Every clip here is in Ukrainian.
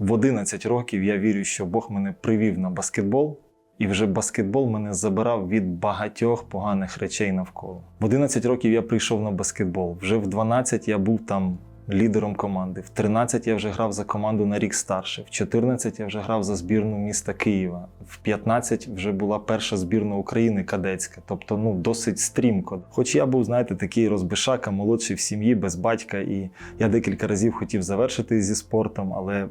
В 11 років я вірю, що Бог мене привів на баскетбол, і вже баскетбол мене забирав від багатьох поганих речей навколо. В 11 років я прийшов на баскетбол. Вже в 12 я був там лідером команди. В 13 я вже грав за команду на рік старше. В 14 я вже грав за збірну міста Києва. В 15 вже була перша збірна України кадетська. Тобто, ну досить стрімко. Хоч я був, знаєте, такий розбишака, молодший в сім'ї, без батька, і я декілька разів хотів завершити зі спортом, але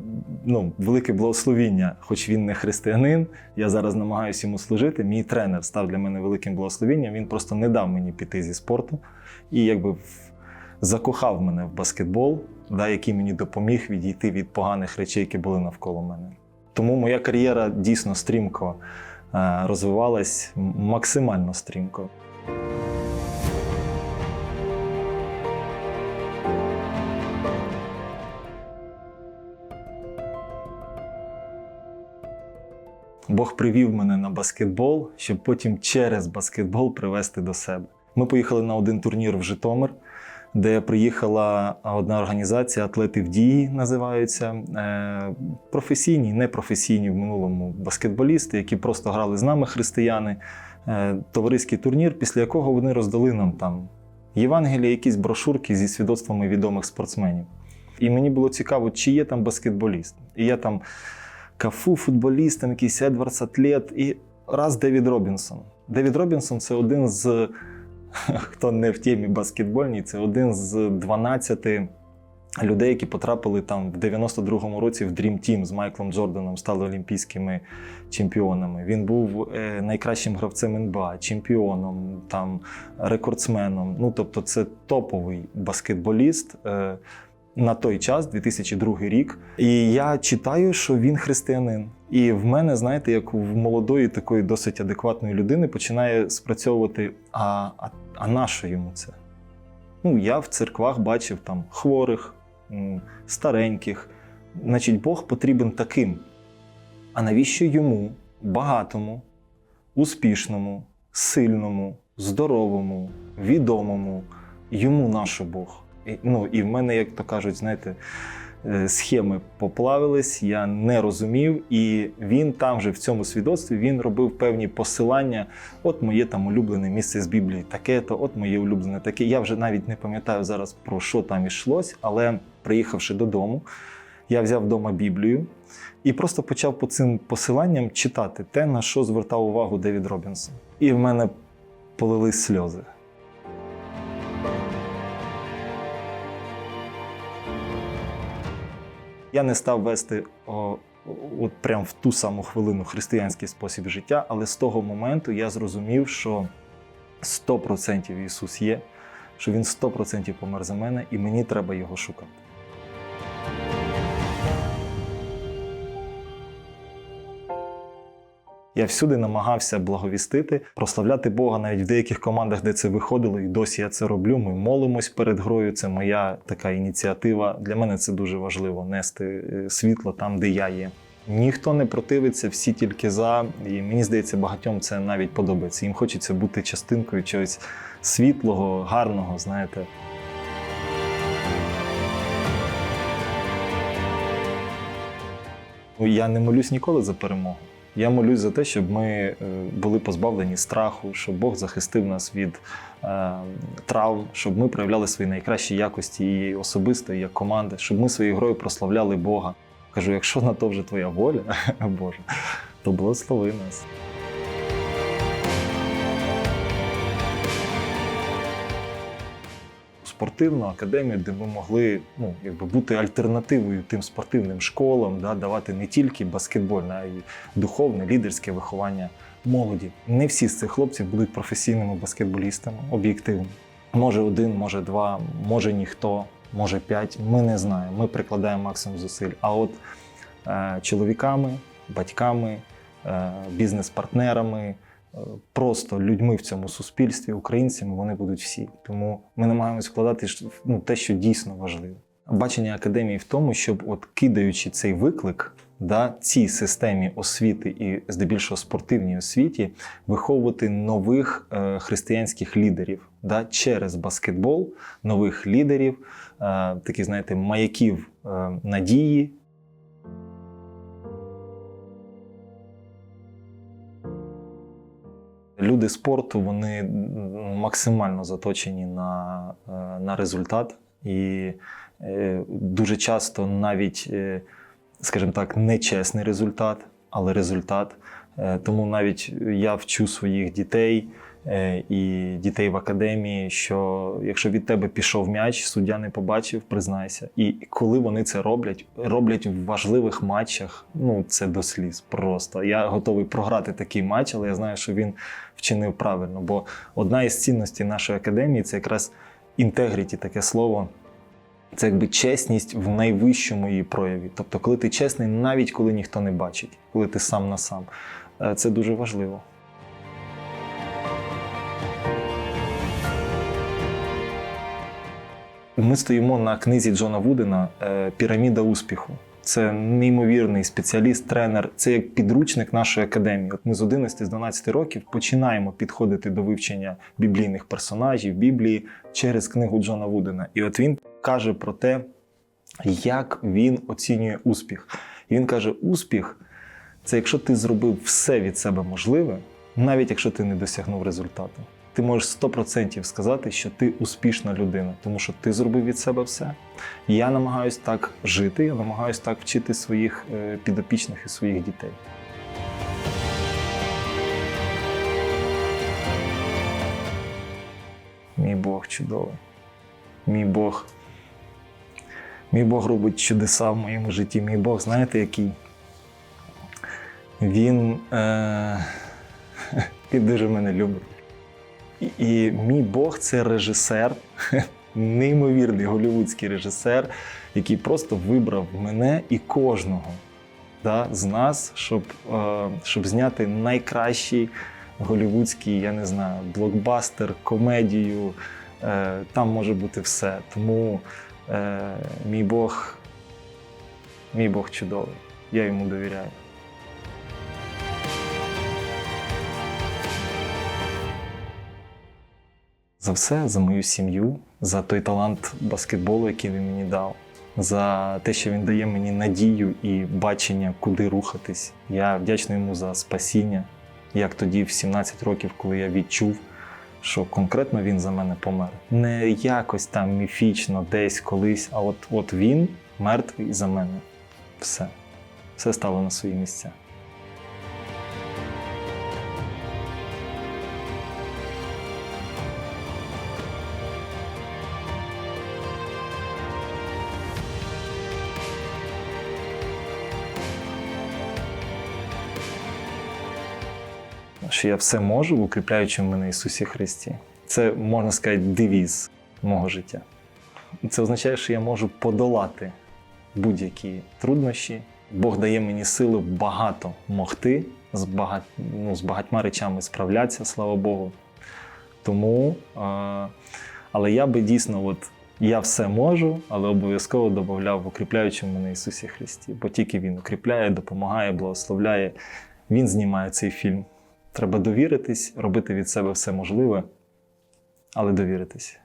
ну, велике благословіння, хоч він не християнин, я зараз намагаюся йому служити. Мій тренер став для мене великим благословенням. Він просто не дав мені піти зі спорту і якби закохав мене в баскетбол, да, який мені допоміг відійти від поганих речей, які були навколо мене. Тому моя кар'єра дійсно стрімко е, розвивалась, максимально стрімко. Бог привів мене на баскетбол, щоб потім через баскетбол привести до себе. Ми поїхали на один турнір в Житомир, де приїхала одна організація Атлети в дії називаються. Е, Професійні, непрофесійні в минулому баскетболісти, які просто грали з нами, християни. Е, Товариський турнір, після якого вони роздали нам там Євангелія, якісь брошурки зі свідоцтвами відомих спортсменів. І мені було цікаво, чи є там баскетболіст. І я там Кафу, футболіст, якийсь Едвардс Атлет і раз Девід Робінсон. Девід Робінсон це один з, хто не в темі баскетбольній, це один з 12 людей, які потрапили там в 92-му році в Dream Team з Майклом Джорданом, стали олімпійськими чемпіонами. Він був е, найкращим гравцем НБА, чемпіоном, там, рекордсменом. Ну, тобто, це топовий баскетболіст. На той час, 2002 рік. І я читаю, що він християнин. І в мене, знаєте, як в молодої, такої досить адекватної людини починає спрацьовувати: а, а, а на що йому це? Ну, я в церквах бачив там хворих, стареньких. Значить, Бог потрібен таким. А навіщо йому, багатому, успішному, сильному, здоровому, відомому, йому наш Бог? Ну, і в мене, як то кажуть, знаєте, е, схеми поплавились, я не розумів. І він там же в цьому свідоцтві він робив певні посилання. От моє там улюблене місце з Біблії, таке, то от моє улюблене таке. Я вже навіть не пам'ятаю зараз про що там ішлось, але приїхавши додому, я взяв вдома Біблію і просто почав по цим посиланням читати те, на що звертав увагу Девід Робінсон. І в мене полились сльози. Я не став вести о, от прям в ту саму хвилину християнський спосіб життя, але з того моменту я зрозумів, що 100% Ісус є, що Він 100% помер за мене, і мені треба його шукати. Я всюди намагався благовістити, прославляти Бога навіть в деяких командах, де це виходило, і досі я це роблю. Ми молимось перед грою. Це моя така ініціатива. Для мене це дуже важливо нести е, світло там, де я є. Ніхто не противиться, всі тільки за. І мені здається, багатьом це навіть подобається. Їм хочеться бути частинкою чогось світлого, гарного, знаєте. Ну, Я не молюсь ніколи за перемогу. Я молюсь за те, щоб ми е, були позбавлені страху, щоб Бог захистив нас від е, травм, щоб ми проявляли свої найкращі якості і особисто, і як команди, щоб ми своєю грою прославляли Бога. Кажу, якщо на то вже твоя воля, Боже, то благослови нас. Спортивну академію, де ми могли ну, якби бути альтернативою тим спортивним школам, да, давати не тільки баскетбольне, а й духовне, лідерське виховання молоді. Не всі з цих хлопців будуть професійними баскетболістами, об'єктивно. Може один, може два, може ніхто, може п'ять. Ми не знаємо. Ми прикладаємо максимум зусиль. А от е, чоловіками, батьками, е, бізнес-партнерами, просто людьми в цьому суспільстві, українцями, вони будуть всі. Тому ми намагаємось вкладати ну, те, що дійсно важливо. Бачення академії в тому, щоб, от кидаючи цей виклик, да, цій системі освіти і здебільшого спортивній освіті, виховувати нових е, християнських лідерів да, через баскетбол, нових лідерів, е, таких, знаєте, маяків е, надії, Люди спорту вони максимально заточені на, е, на результат, і е, дуже часто навіть, е, скажімо так, нечесний результат, але результат. Тому навіть я вчу своїх дітей і дітей в академії, що якщо від тебе пішов м'яч, суддя не побачив, признайся. І коли вони це роблять, роблять в важливих матчах, ну це до сліз просто. Я готовий програти такий матч, але я знаю, що він вчинив правильно. Бо одна із цінностей нашої академії це якраз інтегріті, таке слово. Це якби чесність в найвищому її прояві. Тобто, коли ти чесний, навіть коли ніхто не бачить, коли ти сам на сам. Е, Це дуже важливо. Ми стоїмо на книзі Джона Вудена е, Піраміда успіху. Це неймовірний спеціаліст, тренер. Це як підручник нашої академії. От ми з 11 з 12 років починаємо підходити до вивчення біблійних персонажів Біблії через книгу Джона Вудена. І от він каже про те, як він оцінює успіх. І він каже: успіх це якщо ти зробив все від себе можливе, навіть якщо ти не досягнув результату. Ти можеш 100% сказати, що ти успішна людина, тому що ти зробив від себе все. Я намагаюсь так жити, я намагаюсь так вчити своїх е, підопічних і своїх дітей. Мій Бог чудовий. Мій Бог. Мій Бог робить чудеса в моєму житті. Мій Бог, знаєте, який? Він, е... він дуже мене любить. І, мій Бог це режисер, неймовірний голівудський режисер, який просто вибрав мене і кожного да, з нас, щоб, е, щоб зняти найкращий голівудський, я не знаю, блокбастер, комедію. Е, там може бути все. Тому е, мій Бог, мій Бог чудовий. Я йому довіряю. За все, за мою сім'ю, за той талант баскетболу, який він мені дав, за те, що він дає мені надію і бачення, куди рухатись. Я вдячний йому за спасіння, як тоді, в 17 років, коли я відчув, що конкретно він за мене помер. Не якось там міфічно, десь колись, а от, от він мертвий за мене. Все. Все стало на свої місця. Що я все можу укріпляючи в мене Ісусі Христі. Це можна сказати девіз мого життя. Це означає, що я можу подолати будь-які труднощі. Бог дає мені сили багато могти, з, багать, ну, з багатьма речами справлятися, слава Богу. Тому, а, але я би дійсно, от я все можу, але обов'язково додавав в укріпляючому мене Ісусі Христі. Бо тільки Він укріпляє, допомагає, благословляє. Він знімає цей фільм. Треба довіритись, робити від себе все можливе, але довіритись.